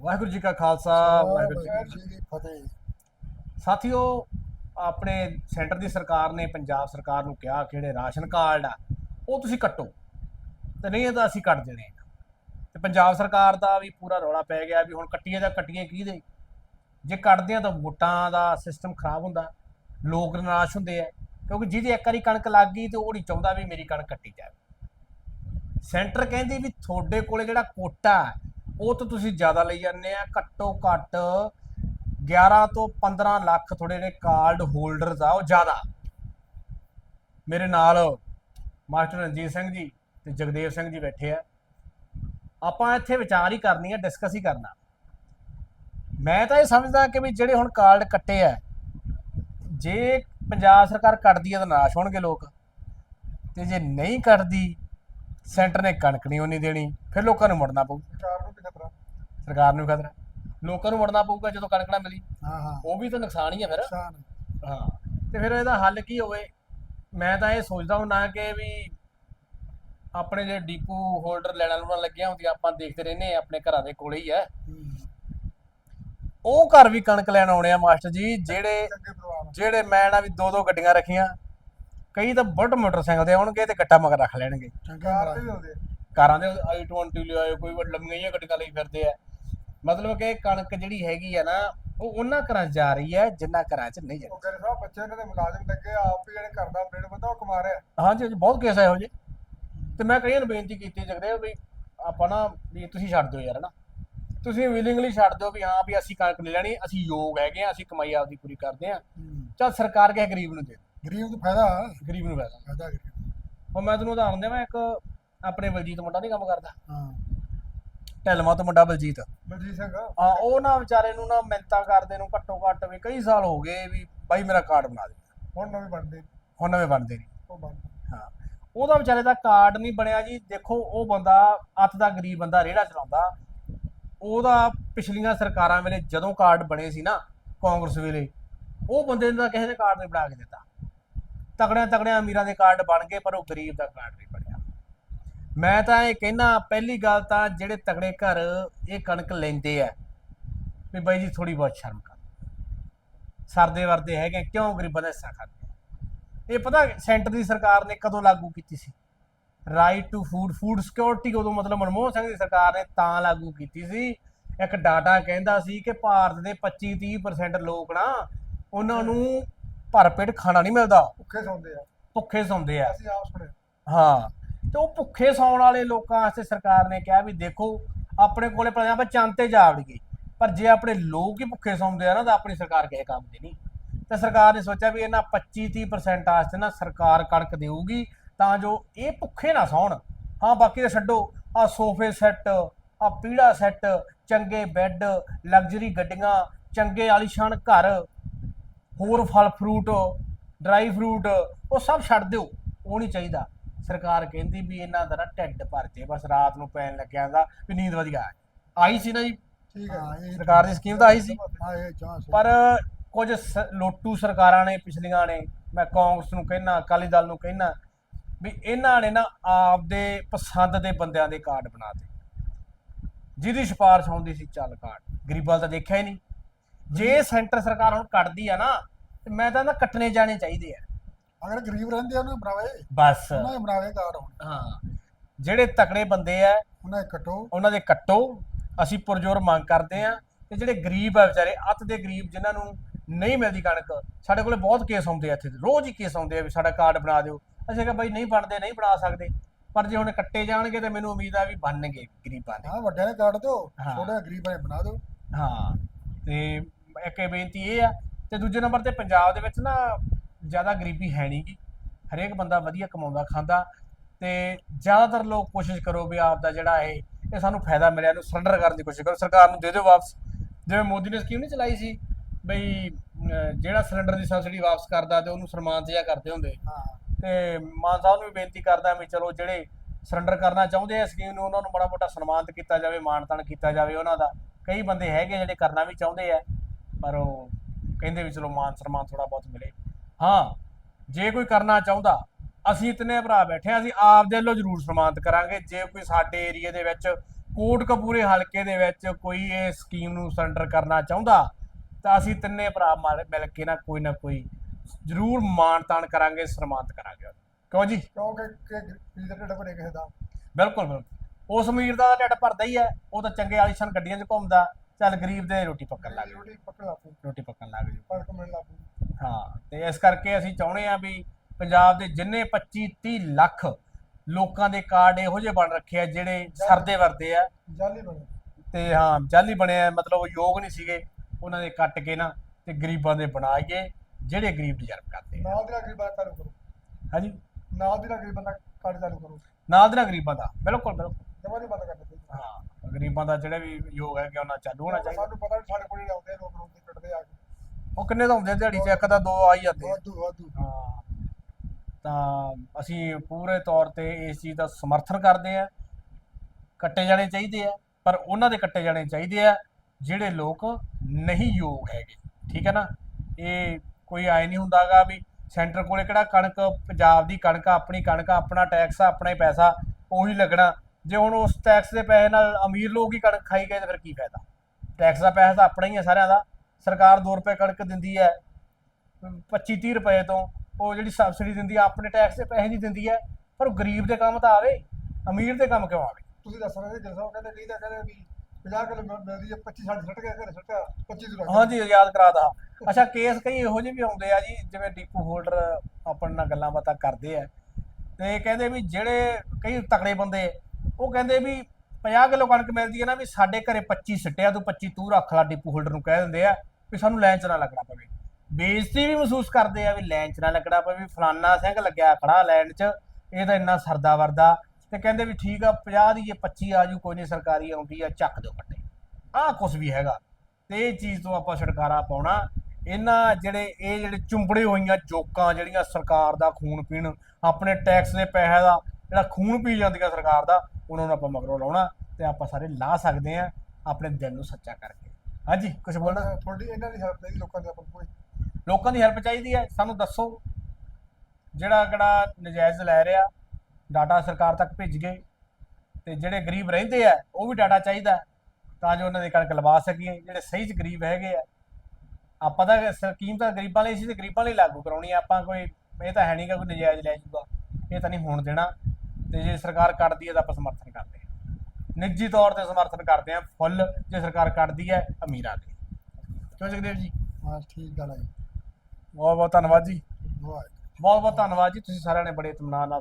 ਵਾਹਿਗੁਰੂ ਜੀ ਕਾ ਖਾਲਸਾ ਵਾਹਿਗੁਰੂ ਜੀ ਕੀ ਜੀ ਕੀ ਫਤਿਹ। ਸਾਥੀਓ ਆਪਣੇ ਸੈਂਟਰ ਦੀ ਸਰਕਾਰ ਨੇ ਪੰਜਾਬ ਸਰਕਾਰ ਨੂੰ ਕਿਹਾ ਕਿ ਜਿਹੜੇ ਰਾਸ਼ਨ ਕਾਰਡ ਆ ਉਹ ਤੁਸੀਂ ਕੱਟੋ। ਤੇ ਨਹੀਂ ਤਾਂ ਅਸੀਂ ਕੱਟ ਦੇਣੇ। ਤੇ ਪੰਜਾਬ ਸਰਕਾਰ ਦਾ ਵੀ ਪੂਰਾ ਰੌਲਾ ਪੈ ਗਿਆ ਵੀ ਹੁਣ ਕੱਟੀਏ ਤਾਂ ਕੱਟੀਏ ਕਿਹਦੇ? ਜੇ ਕੱਟਦੇ ਆ ਤਾਂ ਵੋਟਾਂ ਦਾ ਸਿਸਟਮ ਖਰਾਬ ਹੁੰਦਾ। ਲੋਕ ਨਿਰਾਸ਼ ਹੁੰਦੇ ਆ ਕਿਉਂਕਿ ਜਿਹਦੀ ਇੱਕ ਵਾਰੀ ਕਣਕ ਲੱਗ ਗਈ ਤੇ ਉਹ ਨਹੀਂ ਚਾਹੁੰਦਾ ਵੀ ਮੇਰੀ ਕਣਕ ਕੱਟੀ ਜਾਵੇ। ਸੈਂਟਰ ਕਹਿੰਦੀ ਵੀ ਤੁਹਾਡੇ ਕੋਲੇ ਜਿਹੜਾ ਕੋਟਾ ਉਹ ਤਾਂ ਤੁਸੀਂ ਜ਼ਿਆਦਾ ਲਈ ਜਾਂਦੇ ਆ। ਘੱਟੋ ਘੱਟ 11 ਤੋਂ 15 ਲੱਖ ਤੁਹਾਡੇ ਜਿਹੜੇ ਕਾਰਡ ਹੋਲਡਰਸ ਆ, ਉਹ ਜ਼ਿਆਦਾ। ਮੇਰੇ ਨਾਲ ਮਾਸਟਰ ਰਣਜੀਤ ਸਿੰਘ ਜੀ ਤੇ ਜਗਦੇਵ ਸਿੰਘ ਜੀ ਬੈਠੇ ਆ। ਆਪਾਂ ਇੱਥੇ ਵਿਚਾਰ ਹੀ ਕਰਨੀ ਆ ਡਿਸਕਸ ਹੀ ਕਰਨਾ। ਮੈਂ ਤਾਂ ਇਹ ਸਮਝਦਾ ਕਿ ਵੀ ਜਿਹੜੇ ਹੁਣ ਕਾਰਡ ਕੱਟੇ ਆ, ਜੇ ਪੰਜਾਬ ਸਰਕਾਰ ਕੱਟਦੀ ਹੈ ਤਾਂ ਨਾਸ਼ ਹੋਣਗੇ ਲੋਕ। ਤੇ ਜੇ ਨਹੀਂ ਕੱਟਦੀ ਸੈਂਟਰ ਨੇ ਕਣਕ ਨਹੀਂ ਉਹਨੀ ਦੇਣੀ ਫਿਰ ਲੋਕਾਂ ਨੂੰ ਮੁੜਨਾ ਪਊ। ਸਰਕਾਰ ਨੂੰ ਵੀ ਖਤਰਾ। ਸਰਕਾਰ ਨੂੰ ਖਤਰਾ। ਲੋਕਾਂ ਨੂੰ ਮੁੜਨਾ ਪਊਗਾ ਜਦੋਂ ਕਣਕ ਨਾ ਮਿਲੀ। ਹਾਂ ਹਾਂ। ਉਹ ਵੀ ਤਾਂ ਨੁਕਸਾਨ ਹੀ ਆ ਫਿਰ। ਨੁਕਸਾਨ ਹੈ। ਤੇ ਫਿਰ ਇਹਦਾ ਹੱਲ ਕੀ ਹੋਵੇ? ਮੈਂ ਤਾਂ ਇਹ ਸੋਚਦਾ ਹੁੰਨਾ ਕਿ ਵੀ ਆਪਣੇ ਜਿਹੜੇ ਡੀਪੂ ਹੋਲਡਰ ਲੈਣਾ ਲੂਣਾ ਲੱਗਿਆ ਹੁੰਦੀਆਂ ਆਪਾਂ ਦੇਖਦੇ ਰਹਿੰਦੇ ਆ ਆਪਣੇ ਘਰਾਂ ਦੇ ਕੋਲੇ ਹੀ ਆ। ਉਹ ਘਰ ਵੀ ਕਣਕ ਲੈਣ ਆਉਣੇ ਆ ਮਾਸਟਰ ਜੀ ਜਿਹੜੇ ਜਿਹੜੇ ਮੈਂ ਨਾ ਵੀ ਦੋ ਦੋ ਗੱਡੀਆਂ ਰੱਖੀਆਂ ਕਈ ਤਾਂ ਬੁੱਟ ਮੋਟਰਸਾਈਕਲ ਤੇ ਆਉਣਗੇ ਤੇ ਗੱਟਾ ਮਗਰ ਰੱਖ ਲੈਣਗੇ। ਕਾਰ ਤੇ ਵੀ ਹੁੰਦੇ ਕਾਰਾਂ ਦੇ i20 ਲਿਆਏ ਕੋਈ ਵੱਡ ਲੰਮੀਆਂ ਜਿਹੀਆਂ ਗੱਡੀਆਂ ਲਈ ਫਿਰਦੇ ਆ। ਮਤਲਬ ਕਿ ਕਣਕ ਜਿਹੜੀ ਹੈਗੀ ਆ ਨਾ ਉਹ ਉਹਨਾਂ ਘਰਾਂ 'ਚ ਜਾ ਰਹੀ ਹੈ ਜਿੰਨਾ ਘਰਾਂ 'ਚ ਨਹੀਂ ਜਾ ਉਹ ਕਹਿੰਦੇ ਸਾਹਿਬ ਬੱਚੇ ਇਹਨਾਂ ਦੇ ਮੁਲਾਜ਼ਮ ਲੱਗੇ ਆਪ ਵੀ ਜਿਹੜੇ ਘਰ ਦਾ ਬੇੜ ਬੰਦਾ ਉਹ ਕਮਾ ਰਿਹਾ ਹਾਂਜੀ ਹਾਂਜੀ ਬਹੁਤ ਕੇਸ ਆਏ ਹੋ ਜੇ ਤੇ ਮੈਂ ਕਈਆਂ ਨੂੰ ਬੇਨਤੀ ਕੀਤੀ ਜਗਦੇ ਵੀ ਆਪਾਂ ਨਾ ਵੀ ਤੁਸੀਂ ਛੱਡ ਦਿਓ ਯਾਰ ਨਾ ਤੁਸੀਂ ਵਿਲਿੰਗਲੀ ਛੱਡ ਦਿਓ ਵੀ ਹਾਂ ਵੀ ਅਸੀਂ ਕਣਕ ਨਹੀਂ ਲੈਣੀ ਅਸੀਂ ਯੋਗ ਹੈਗੇ ਆ ਅਸੀਂ ਕਮਾਈ ਆਪਦੀ ਪੂਰੀ ਕਰਦੇ ਆ। ਹੂੰ। ਚਲ ਸਰਕਾਰ ਕਿਸੇ ਗਰੀਬ ਨੂੰ ਦੇ ਗਰੀਬ ਨੂੰ ਫਾਇਦਾ ਗਰੀਬ ਨੂੰ ਪੈਸਾ ਫਾਇਦਾ ਗਰੀਬ ਹੁਣ ਮੈਂ ਤੁਹਾਨੂੰ ਉਦਾਹਰਨ ਦੇਵਾਂ ਇੱਕ ਆਪਣੇ ਬਲਜੀਤ ਮੁੰਡਾ ਨਹੀਂ ਕੰਮ ਕਰਦਾ? ਹਾਂ। ਢਲਮਾ ਤੋਂ ਮੁੰਡਾ ਬਲਜੀਤ। ਬਲਜੀਤ ਸਿੰਘ। ਆ ਉਹ ਨਾ ਵਿਚਾਰੇ ਨੂੰ ਨਾ ਮਿੰਤਾ ਕਰਦੇ ਨੂੰ ਘੱਟੋ ਘੱਟ ਵੀ ਕਈ ਸਾਲ ਹੋ ਗਏ ਵੀ ਬਾਈ ਮੇਰਾ ਕਾਰਡ ਬਣਾ ਦੇ। ਹੁਣ ਨਵੇਂ ਬਣਦੇ ਹੁਣ ਨਵੇਂ ਬਣਦੇ ਨਹੀਂ ਉਹ ਬਣਦੇ ਹਾਂ। ਉਹਦਾ ਵਿਚਾਰੇ ਦਾ ਕਾਰਡ ਨਹੀਂ ਬਣਿਆ ਜੀ। ਦੇਖੋ ਉਹ ਬੰਦਾ ਅੱਤ ਦਾ ਗਰੀਬ ਬੰਦਾ ਰੇੜਾ ਚਲਾਉਂਦਾ। ਉਹਦਾ ਪਿਛਲੀਆਂ ਸਰਕਾਰਾਂ ਵੇਲੇ ਜਦੋਂ ਕਾਰਡ ਬਣੇ ਸੀ ਨਾ ਕਾਂਗਰਸ ਵੇਲੇ ਉਹ ਬੰਦੇ ਦਾ ਕਿਸੇ ਨੇ ਕਾਰਡ ਨਹੀਂ ਬਣਾ ਕੇ ਦਿੱਤਾ। ਤਕੜਿਆਂ ਤਕੜਿਆਂ ਅਮੀਰਾਂ ਦੇ ਕਾਰਡ ਬਣ ਗਏ, ਪਰ ਉਹ ਗਰੀਬ ਦਾ ਕਾਰਡ ਨਹੀਂ ਬਣਿਆ। ਮੈਂ ਤਾਂ ਇਹ ਕਹਿਣਾ ਪਹਿਲੀ ਗੱਲ ਤਾਂ ਜਿਹੜੇ ਤਕੜੇ ਘਰ ਇਹ ਕਣਕ ਲੈਂਦੇ ਆ, ਵੀ ਬਾਈ ਜੀ ਥੋੜੀ ਬਹੁਤ ਸ਼ਰਮ ਕਰ। ਸਰਦੇ ਵਰਦੇ ਹੈਗੇ ਕਿਉਂ ਗਰੀਬਾਂ ਦਾ ਹਿੱਸਾ ਖਾਂਦੇ ਇਹ ਪਤਾ ਸੈਂਟਰ ਦੀ ਸਰਕਾਰ ਨੇ ਕਦੋਂ ਲਾਗੂ ਕੀਤੀ ਸੀ? Right to food food security ਉਦੋਂ ਮਤਲਬ ਮਨਮੋਹਨ ਸਿੰਘ ਦੀ ਸਰਕਾਰ ਨੇ ਤਾਂ ਲਾਗੂ ਕੀਤੀ ਸੀ? ਇੱਕ ਡਾਟਾ ਕਹਿੰਦਾ ਸੀ ਕਿ ਭਾਰਤ ਦੇ 25-30% ਲੋਕ ਨਾ ਉਹਨਾਂ ਨੂੰ ਭਰਪੇਟ ਖਾਣਾ ਨਹੀਂ ਮਿਲਦਾ। ਭੁੱਖੇ ਸੌਂਦੇ ਆ। ਭੁੱਖੇ ਸੌਂਦੇ ਆ। ਅਸੀਂ ਆਪ ਸੁਣਿਆ। ਹਾਂ। ਤੇ ਉਹ ਭੁੱਖੇ ਸੌਣ ਵਾਲੇ ਲੋਕਾਂ ਵਾਸਤੇ ਸਰਕਾਰ ਨੇ ਕਿਹਾ ਵੀ ਦੇਖੋ ਆਪਣੇ ਕੋਲੇ ਪਰ ਆਪਾਂ ਚੰਦ ਤੇ ਜਾ ਵੜੀਏ। ਪਰ ਜੇ ਆਪਣੇ ਲੋਕ ਹੀ ਭੁੱਖੇ ਸੌਂਦੇ ਆ ਨਾ ਤਾਂ ਆਪਣੀ ਸਰਕਾਰ ਕਿਸੇ ਕੰਮ ਦੀ ਨਹੀਂ। ਤੇ ਸਰਕਾਰ ਨੇ ਸੋਚਿਆ ਵੀ ਇਹਨਾਂ 25-30% ਵਾਸਤੇ ਨਾ ਸਰਕਾਰ ਕਣਕ ਦੇਊਗੀ ਤਾਂ ਜੋ ਇਹ ਭੁੱਖੇ ਨਾ ਸੌਣ। ਹਾਂ ਬਾਕੀ ਤਾਂ ਛੱਡੋ ਆ ਸੋਫੇ ਸੈੱਟ ਆ ਪੀੜਾ ਸੈੱਟ ਚੰਗੇ ਬੈੱਡ ਲਗਜ਼ਰੀ ਗੱਡੀਆਂ ਚੰਗੇ ਆਲੀਸ਼ਾਨ ਘਰ ਹੋਰ ਫਲ ਫਰੂਟ ਡਰਾਈ ਫਰੂਟ ਉਹ ਸਭ ਛੱਡ ਦਿਓ ਉਹ ਨਹੀਂ ਚਾਹੀਦਾ। ਸਰਕਾਰ ਕਹਿੰਦੀ ਵੀ ਇਹਨਾਂ ਦਾ ਨਾ ਢਿੱਡ ਭਰ ਜੇ ਬਸ ਰਾਤ ਨੂੰ ਪੈਣ ਲੱਗਿਆ ਦਾ ਵੀ ਨੀਂਦ ਵਧੀਆ। ਆਈ ਸੀ ਨਾ ਜੀ? ਠੀਕ ਹਾਂ। ਸਰਕਾਰ ਦੀ ਸਕੀਮ ਤਾਂ ਆਈ ਸੀ। ਪਰ ਕੁਝ ਸ- ਲੋਟੂ ਸਰਕਾਰਾਂ ਨੇ ਪਿਛਲੀਆਂ ਨੇ ਮੈਂ ਕਾਂਗਰਸ ਨੂੰ ਕਹਿਣਾ ਅਕਾਲੀ ਦਲ ਨੂੰ ਕਹਿਣਾ ਵੀ ਇਹਨਾਂ ਨੇ ਨਾ ਆਪਦੇ ਪਸੰਦ ਦੇ ਬੰਦਿਆਂ ਦੇ ਕਾਰਡ ਬਣਾ ਦੇ ਜਿਹਦੀ ਸਿਫਾਰਿਸ਼ ਆਉਂਦੀ ਸੀ ਚੱਲ ਕਾਰਡ। ਗਰੀਬਾਂ ਦਾ ਦੇਖਿਆ ਹੀ ਨਹੀਂ। ਜੇ ਸੈਂਟਰ ਸਰਕਾਰ ਹੁਣ ਕੱਟਦੀ ਆ ਨਾ ਤੇ ਮੈਂ ਤਾਂ ਨਾ ਕੱਟਣੇ ਜਾਣੇ ਚਾਹੀਦੇ ਆ। ਅਗਰ ਗਰੀਬ ਰਹਿੰਦੇ ਆ, ਉਹਨੂੰ ਬਣਾਵੇ ਬਸ। ਉਹਨਾਂ ਹੀ ਬਣਾਵੇ ਕਾਰਡ ਹੁਣ। ਹਾਂ। ਜਿਹੜੇ ਤਕੜੇ ਬੰਦੇ ਆ ਉਹਨਾਂ ਹੀ ਕੱਟੋ। ਉਹਨਾਂ ਦੇ ਕੱਟੋ। ਅਸੀਂ ਪੁਰਜੋਰ ਮੰਗ ਕਰਦੇ ਆ ਤੇ ਜਿਹੜੇ ਗਰੀਬ ਆ ਵਿਚਾਰੇ ਅੱਤ ਦੇ ਗਰੀਬ ਜਿਨ੍ਹਾਂ ਨੂੰ ਨਹੀਂ ਮਿਲਦੀ ਕਣਕ ਸਾਡੇ ਕੋਲੇ ਬਹੁਤ ਕੇਸ ਆਉਂਦੇ ਆ ਇੱਥੇ ਰੋਜ਼ ਹੀ ਕੇਸ ਆਉਂਦੇ ਆ ਵੀ ਸਾਡਾ ਕਾਰਡ ਬਣਾ ਦਿਓ। ਅਸੀਂ ਕਿਹਾ ਬਾਈ ਨਹੀਂ ਬਣਦੇ ਨਹੀਂ ਬਣਾ ਸਕਦੇ। ਪਰ ਜੇ ਹੁਣ ਕੱਟੇ ਜਾਣਗੇ ਤੇ ਮੈਨੂੰ ਉਮੀਦ ਆ ਵੀ ਬਣਨਗੇ ਗਰੀਬਾਂ ਦੇ। ਹਾਂ ਵੱਡਿਆਂ ਨੇ ਕਾਰਡ ਦਿਓ ਹਾਂ। ਛੋਟੇ ਗਰੀਬਾਂ ਨੇ ਬਣਾ ਦਿਓ। ਹਾਂ। ਤੇ ਇੱਕ ਬੇਨਤੀ ਇਹ ਆ ਤੇ ਦੂਜੇ ਨੰਬਰ ਤੇ ਪੰਜਾਬ ਦੇ ਵਿੱਚ ਨਾ ਜ਼ਿਆਦਾ ਗਰੀਬੀ ਹੈ ਨਹੀਂ ਗੀ। ਹਰੇਕ ਬੰਦਾ ਵਧੀਆ ਕਮਾਉਂਦਾ ਖਾਂਦਾ ਤੇ ਜ਼ਿਆਦਾਤਰ ਲੋਕ ਕੋਸ਼ਿਸ਼ ਕਰੋ ਵੀ ਆਪ ਦਾ ਜਿਹੜਾ ਇਹ ਇਹ ਸਾਨੂੰ ਫਾਇਦਾ ਮਿਲਿਆ ਇਹਨੂੰ ਸਰੈਂਡਰ ਕਰਨ ਦੀ ਕੋਸ਼ਿਸ਼ ਕਰੋ। ਸਰਕਾਰ ਨੂੰ ਦੇ ਦਿਓ ਵਾਪਸ। ਜਿਵੇਂ ਮੋਦੀ ਨੇ ਸਕੀਮ ਨਹੀਂ ਚਲਾਈ ਸੀ ਬਈ ਜਿਹੜਾ ਸਿਲੰਡਰ ਦੀ ਸਬਸਿਡੀ ਵਾਪਸ ਕਰਦਾ ਤੇ ਉਹਨੂੰ ਸਨਮਾਨਿਤ ਜਿਹਾ ਕਰਦੇ ਹੁੰਦੇ। ਹਾਂ। ਤੇ ਮਾਨ ਸਾਹਿਬ ਨੂੰ ਵੀ ਬੇਨਤੀ ਕਰਦਾ ਵੀ ਚਲੋ ਜਿਹੜੇ ਸਰੈਂਡਰ ਕਰਨਾ ਚਾਹੁੰਦੇ ਆ ਸਕੀਮ ਨੂੰ ਉਹਨਾਂ ਨੂੰ ਬੜਾ ਮੋਟਾ ਸਨਮਾਨਿਤ ਕੀਤਾ ਜਾਵੇ ਮਾਣਤਾਨ ਕੀਤਾ ਜਾਵੇ ਉਹਨਾਂ ਦਾ। ਕਈ ਬੰਦੇ ਹੈਗੇ ਜਿਹੜੇ ਕਰਨਾ ਵੀ ਚਾਹੁੰਦੇ ਆ। ਪਰ ਉਹ ਕਹਿੰਦੇ ਵੀ ਚਲੋ ਮਾਨ ਸਨਮਾਨ ਥੋੜਾ ਬਹੁਤ ਮਿਲੇ। ਹਾਂ ਜੇ ਕੋਈ ਕਰਨਾ ਚਾਹੁੰਦਾ ਅਸੀਂ ਇਤਨੇ ਭਰਾ ਬੈਠੇ ਆ ਅਸੀਂ ਆਪਦੇ ਵੱਲੋਂ ਜ਼ਰੂਰ ਸਨਮਾਨਿਤ ਕਰਾਂਗੇ। ਜੇ ਕੋਈ ਸਾਡੇ ਏਰੀਆ ਦੇ ਵਿੱਚ ਕੋਟਕਪੂਰੇ ਹਲਕੇ ਦੇ ਵਿੱਚ ਕੋਈ ਇਹ ਸਕੀਮ ਨੂੰ ਸਰੈਂਡਰ ਕਰਨਾ ਚਾਹੁੰਦਾ ਤਾਂ ਅਸੀਂ ਤਿੰਨੇ ਭਰਾ ਮਲ- ਕੇ ਨਾ ਕੋਈ ਨਾ ਕੋਈ ਜ਼ਰੂਰ ਮਾਣ-ਤਾਣ ਕਰਾਂਗੇ ਸਨਮਾਨਿਤ ਕਰਾਂਗੇ। ਕਿਉਂ ਜੀ? ਕਿਉਂਕਿ ਦਾ ਢਿੱਡ ਭਰੇ ਕਿਸੇ ਦਾ। ਬਿਲਕੁਲ ਬਿਲਕੁਲ। ਉਸ ਅਮੀਰ ਦਾ ਢਿੱਡ ਭਰਦਾ ਹੀ ਹੈ। ਉਹ ਤਾਂ ਚੰਗੇ ਆਲੀਸ਼ਾਨ ਗੱਡੀਆਂ 'ਚ ਘੁੰਮਦਾ। ਚੱਲ ਗਰੀਬ ਦੇ ਰੋਟੀ ਪੱਕਣ ਲੱਗ ਜੂ ਰੋਟੀ ਪੱਕਣ ਲੱਗ ਪਈ ਰੋਟੀ ਪੱਕਣ ਲੱਗ ਜੂ ਫ਼ਰਕ ਮਿਲਣ ਲੱਗ ਪਈ ਹਾਂ ਤੇ ਇਸ ਕਰਕੇ ਅਸੀਂ ਚਾਹੁੰਦੇ ਆ ਵੀ ਪੰਜਾਬ ਦੇ ਜਿੰਨੇ 25 30 ਲੱਖ ਲੋਕਾਂ ਦੇ ਕਾਰਡ ਇਹੋ ਜਿਹੇ ਬਣ ਰੱਖੇ ਆ ਜਿਹੜੇ ਸਰਦੇ ਵਰਦੇ ਆ। ਜਾਲੀ ਬਣੇ। ਤੇ ਹਾਂ ਜਾਲੀ ਬਣਿਆ ਮਤਲਬ ਉਹ ਯੋਗ ਨਹੀਂ ਸੀਗੇ। ਉਹਨਾਂ ਦੇ ਕੱਟ ਕੇ ਨਾ ਤੇ ਗਰੀਬਾਂ ਦੇ ਬਣਾਈਏ ਜਿਹੜੇ ਗਰੀਬ ਡਿਜ਼ਰਵ ਕਰਦੇ ਆ। ਨਾਲ ਦੀ ਨਾਲ ਗਰੀਬਾਂ ਦਾ ਚਾਲੂ ਕਰੋ। ਹਾਂਜੀ। ਨਾਲ ਦੀ ਨਾਲ ਗਰੀਬਾਂ ਦਾ ਕਾਰਡ ਚਾਲੂ ਕਰੋ। ਨਾਲ ਦੇ ਨਾਲ ਗਰੀਬਾਂ ਦਾ। ਬਿਲਕੁਲ ਬਿਲਕੁਲ। ਜਮਾ ਨਹੀਂ ਬੰਦ ਹਾਂ ਗਰੀਬਾਂ ਦਾ ਜਿਹੜੇ ਵੀ ਯੋਗ ਹੈ ਕਿ ਉਹਨਾਂ ਚਾਲੂ ਹੋਣਾ ਚਾਹੀਦਾ। ਸਾਨੂੰ ਪਤਾ ਵੀ ਸਾਡੇ ਕੋਲ ਆਉਂਦੇ ਲੋਕ ਰੋਂਦੇ ਕੱਟਦੇ ਆ ਕੇ। ਉਹ ਕਿੰਨੇ ਤਾਂ ਹੁੰਦੇ ਆ ਦਿਹਾੜੀ 'ਚ? ਇੱਕ ਤਾਂ ਦੋ ਆ ਹੀ ਜਾਂਦੇ ਆ। ਵਾਧੂ ਵਾਧੂ। ਹਾਂ। ਤਾਂ ਅਸੀਂ ਪੂਰੇ ਤੌਰ ਤੇ ਇਸ ਚੀਜ਼ ਦਾ ਸਮਰਥਨ ਕਰਦੇ ਆ। ਕੱਟੇ ਜਾਣੇ ਚਾਹੀਦੇ ਆ ਪਰ ਉਹਨਾਂ ਦੇ ਕੱਟੇ ਜਾਣੇ ਚਾਹੀਦੇ ਆ ਜਿਹੜੇ ਲੋਕ ਨਹੀਂ ਯੋਗ ਹੈਗੇ। ਠੀਕ ਹੈ ਨਾ? ਇਹ ਕੋਈ ਆਏ ਨਹੀਂ ਹੁੰਦਾਗਾ ਵੀ ਸੈਂਟਰ ਕੋਲੇ ਕਿਹੜਾ ਕਣਕ ਪੰਜਾਬ ਦੀ ਕਣਕ ਆ, ਆਪਣੀ ਕਣਕ ਆ, ਆਪਣਾ ਟੈਕਸ ਆ, ਆਪਣਾ ਹੀ ਪੈਸਾ ਉਹੀ ਲੱਗਣਾ। ਜੇ ਹੁਣ ਉਸ ਟੈਕਸ ਦੇ ਪੈਸੇ ਨਾਲ ਅਮੀਰ ਲੋਕ ਹੀ ਕਣਕ ਖਾਈ ਗਏ ਤਾਂ ਫਿਰ ਕੀ ਫਾਇਦਾ? ਟੈਕਸ ਦਾ ਪੈਸਾ ਤਾਂ ਆਪਣਾ ਹੀ ਹੈ ਸਾਰਿਆਂ ਦਾ। ਸਰਕਾਰ 2 ਰੁਪਏ ਕਣਕ ਦਿੰਦੀ ਹੈ 25 30 ਰੁਪਏ ਤੋਂ। ਉਹ ਜਿਹੜੀ ਸਬਸਿਡੀ ਦਿੰਦੀ ਆ ਆਪਣੇ ਟੈਕਸ ਦੇ ਪੈਸੇ ਨਹੀਂ ਦਿੰਦੀ ਹੈ ਪਰ ਉਹ ਗਰੀਬ ਦੇ ਕੰਮ ਤਾਂ ਆਵੇ ਅਮੀਰ ਦੇ ਕੰਮ ਕਿਉਂ ਆਵੇ? ਤੁਸੀਂ ਦੱਸ ਰਹੇ ਜਲਸਾ ਕਹਿੰਦੇ ਕਈ ਤਾਂ ਕਹਿੰਦੇ ਵੀ 50 ਕਿਲੋ ਮਿਲ- ਮਿਲਦੀ ਹੈ 25 60 ਛੱਟ ਗਿਆ ਘਰੇ ਛੱਟਿਆ 25 ਦੂਰ ਹਾਂਜੀ ਯਾਦ ਕਰਾ ਦਾ ਅੱਛਾ ਕੇਸ ਕਈ ਇਹੋ ਜਿਹੇ ਵੀ ਆਉਂਦੇ ਆ ਜੀ ਜਿਵੇਂ ਡੀਪੂ ਹੋਲਡਰ ਆਪਣ ਨਾਲ ਗੱਲਾਂ ਬਾਤਾਂ ਕਰਦੇ ਆ। ਤੇ ਕਹਿੰਦੇ ਵੀ ਜਿਹੜੇ ਕਈ ਤਕੜੇ ਬੰਦੇ ਉਹ ਕਹਿੰਦੇ ਵੀ 50 ਕਿਲੋ ਕਣਕ ਮਿਲਦੀ ਹੈ ਨਾ ਵੀ ਸਾਡੇ ਘਰੇ 25 ਸਿੱਟਿਆ, ਤੂੰ 25 ਤੂੰ ਰੱਖ ਲੈ ਡਿਪੂ ਹੋਲਡਰ ਨੂੰ ਕਹਿ ਦਿੰਦੇ ਆ ਵੀ ਸਾਨੂੰ ਲੈਂਚ ਨਾ ਲੱਗਣਾ ਪਵੇ। ਬੇਇੱਜ਼ਤੀ ਵੀ ਮਹਿਸੂਸ ਕਰਦੇ ਆ ਵੀ ਲੈਂਚ ਨਾ ਲੱਗਣਾ ਪਵੇ ਵੀ ਫਲਾਨਾ ਸਿੰਘ ਲੱਗਿਆ ਖੜਾ ਲੈਣ 'ਚ, ਇਹ ਤਾਂ ਇੰਨਾ ਸਰਦਾ ਵਰਦਾ ਤੇ ਕਹਿੰਦੇ ਵੀ ਠੀਕ ਆ 50 ਦੀ ਜੇ 25 ਆ ਜੂ, ਕੋਈ ਨਹੀਂ ਸਰਕਾਰੀ ਆਉਂਦੀ ਆ, ਚੱਕ ਦਿਓ ਕੱਟੇ ਆਹ ਕੁਝ ਵੀ ਹੈਗਾ, ਤੇ ਇਹ ਚੀਜ਼ ਤੋਂ ਆਪਾਂ ਛੁਟਕਾਰਾ ਪਾਉਣਾ। ਇਹਨਾਂ ਜਿਹੜੇ, ਇਹ ਜਿਹੜੇ ਚੁੰਬੜੇ ਹੋਈਆਂ ਜੋਕਾਂ, ਜਿਹੜੀਆਂ ਸਰਕਾਰ ਦਾ ਖੂਨ ਪੀਣ, ਆਪਣੇ ਟੈਕਸ ਦੇ ਪੈਸੇ ਦਾ, ਜਿਹੜਾ ਖੂਨ ਪੀ ਜਾਂਦੀਆਂ ਸਰਕਾਰ ਦਾ ਉਹਨਾਂ ਨੂੰ ਆਪਾਂ ਮਗਰੋਂ ਲਾਉਣਾ ਤੇ ਆਪਾਂ ਸਾਰੇ ਲਾ ਸਕਦੇ ਆ ਆਪਣੇ ਦਿਲ ਨੂੰ ਸੱਚਾ ਕਰਕੇ। ਹਾਂਜੀ ਕੁਝ ਬੋਲਣਾ? ਤੁਹਾਡੀ ਇਹਨਾਂ ਦੀ ਹੈਲਪ ਲਈ ਲੋਕਾਂ ਦੇ ਆਪਾਂ ਨੂੰ ਕੋਈ। ਲੋਕਾਂ ਦੀ ਹੈਲਪ ਚਾਹੀਦੀ ਹੈ ਸਾਨੂੰ ਦੱਸੋ। ਜਿਹੜਾ ਕਿਹੜਾ ਨਜਾਇਜ਼ ਲੈ ਰਿਹਾ ਡਾਟਾ ਸਰਕਾਰ ਤੱਕ ਭੇਜ ਗਏ ਤੇ ਜਿਹੜੇ ਗਰੀਬ ਰਹਿੰਦੇ ਆ ਉਹ ਵੀ ਡਾਟਾ ਚਾਹੀਦਾ ਤਾਂ ਜੋ ਉਹਨਾਂ ਦੀ ਕਣਕ ਲਵਾ ਸਕੀਏ। ਜਿਹੜੇ ਸਹੀ ਚ ਗਰੀਬ ਹੈਗੇ ਆ ਆਪਾਂ ਤਾਂ ਸਕੀਮ ਤਾਂ ਗਰੀਬਾਂ ਲਈ ਸੀ ਤੇ ਗਰੀਬਾਂ ਲਈ ਲਾਗੂ ਕਰਾਉਣੀ ਆ। ਆਪਾਂ ਕੋਈ ਇਹ ਤਾਂ ਹੈ ਨਹੀਂ ਕਿ ਕੋਈ ਨਜਾਇਜ਼ ਲੈ ਜਾਊਗਾ ਇਹ ਤਾਂ ਨਹੀਂ ਹੋਣ ਦੇਣਾ। ਤੇ ਜੇ ਸਰਕਾਰ ਕੱਢਦੀ ਹੈ ਤਾਂ ਆਪਾਂ ਸਮਰਥਨ ਕਰਦੇ ਹਾਂ। ਨਿੱਜੀ ਤੌਰ ਤੇ ਸਮਰਥਨ ਕਰਦੇ ਹਾਂ ਫੁੱਲ ਜੇ ਸਰਕਾਰ ਕੱਢਦੀ ਹੈ ਅਮੀਰਾਂ ਦੇ। ਕਿਉਂ ਜਗਦੇਵ ਜੀ? ਹਾਂ ਠੀਕ ਗੱਲ ਹੈ ਬਹੁਤ ਬਹੁਤ ਧੰਨਵਾਦ ਜੀ। ਬਹੁਤ ਬਹੁਤ ਧੰਨਵਾਦ ਜੀ ਤੁਸੀਂ ਸਾਰਿਆਂ ਨੇ ਬੜੇ ਇਤਮਾਨ ਨਾਲ